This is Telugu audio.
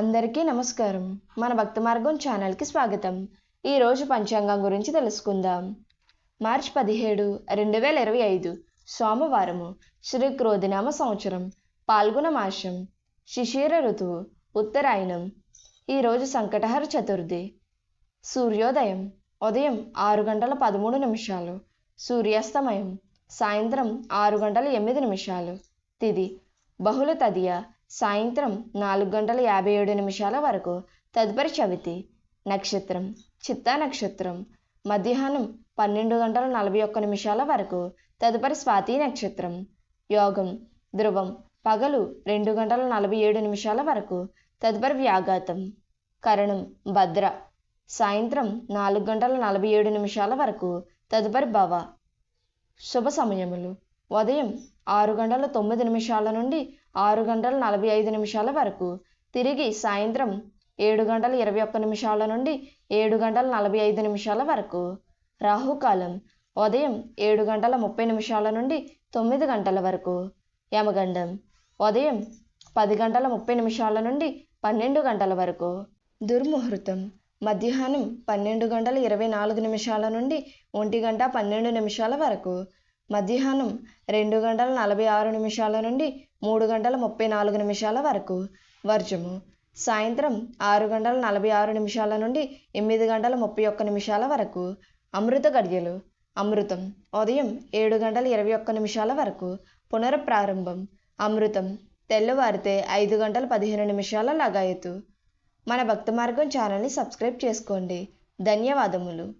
అందరికీ నమస్కారం. మన భక్త మార్గం ఛానల్కి స్వాగతం. ఈరోజు పంచాంగం గురించి తెలుసుకుందాం. మార్చ్ పదిహేడు రెండు వేల ఇరవై ఐదు సోమవారము శ్రీ క్రోధినామ సంవత్సరం పాల్గొన మాసం శిశిర ఋతువు ఉత్తరాయణం ఈరోజు సంకటహర చతుర్థి. సూర్యోదయం ఉదయం ఆరు గంటల పదమూడు నిమిషాలు సూర్యాస్తమయం సాయంత్రం ఆరు గంటల ఎనిమిది నిమిషాలు. తిది బహుళ తదియ సాయంత్రం నాలుగు గంటల యాభై ఏడు నిమిషాల వరకు. తదుపరి చవితి నక్షత్రం చిత్తా నక్షత్రం. మధ్యాహ్నం పన్నెండు గంటల నలభై ఒక్క నిమిషాల వరకు. తదుపరి స్వాతి నక్షత్రం. యోగం ధ్రువం పగలు రెండు గంటల నలభై ఏడు నిమిషాల వరకు. తదుపరి వ్యాఘాతం కరణం భద్ర. సాయంత్రం నాలుగు గంటల నలభై ఏడు నిమిషాల వరకు. తదుపరి భవ. శుభ సమయములు. ఉదయం ఆరు గంటల తొమ్మిది నిమిషాల నుండి ఆరు గంటల నలభై ఐదు నిమిషాల వరకు. తిరిగి సాయంత్రం ఏడు గంటల ఇరవై ఒక్క నిమిషాల నుండి ఏడు గంటల నలభై ఐదు నిమిషాల వరకు. రాహుకాలం ఉదయం ఏడు గంటల ముప్పై నిమిషాల నుండి తొమ్మిది గంటల వరకు. యమగండం ఉదయం పది గంటల ముప్పై నిమిషాల నుండి పన్నెండు గంటల వరకు. దుర్ముహూర్తం మధ్యాహ్నం పన్నెండు గంటల ఇరవై నాలుగు నిమిషాల నుండి ఒంటి గంట పన్నెండు నిమిషాల వరకు. మధ్యాహ్నం రెండు గంటల నలభై ఆరు నిమిషాల నుండి మూడు గంటల ముప్పై నాలుగు నిమిషాల వరకు. వర్జము. సాయంత్రం ఆరు గంటల నలభై ఆరు నిమిషాల నుండి ఎనిమిది గంటల ముప్పై ఒక్క నిమిషాల వరకు. అమృత గడియలు. అమృతం. ఉదయం ఏడు గంటల ఇరవై ఒక్క నిమిషాల వరకు. పునఃప్రారంభం. అమృతం. తెల్లవారితే ఐదు గంటల పదిహేను నిమిషాల లగాయతు. మన భక్త మార్గం ఛానల్ని సబ్స్క్రైబ్ చేసుకోండి. ధన్యవాదములు.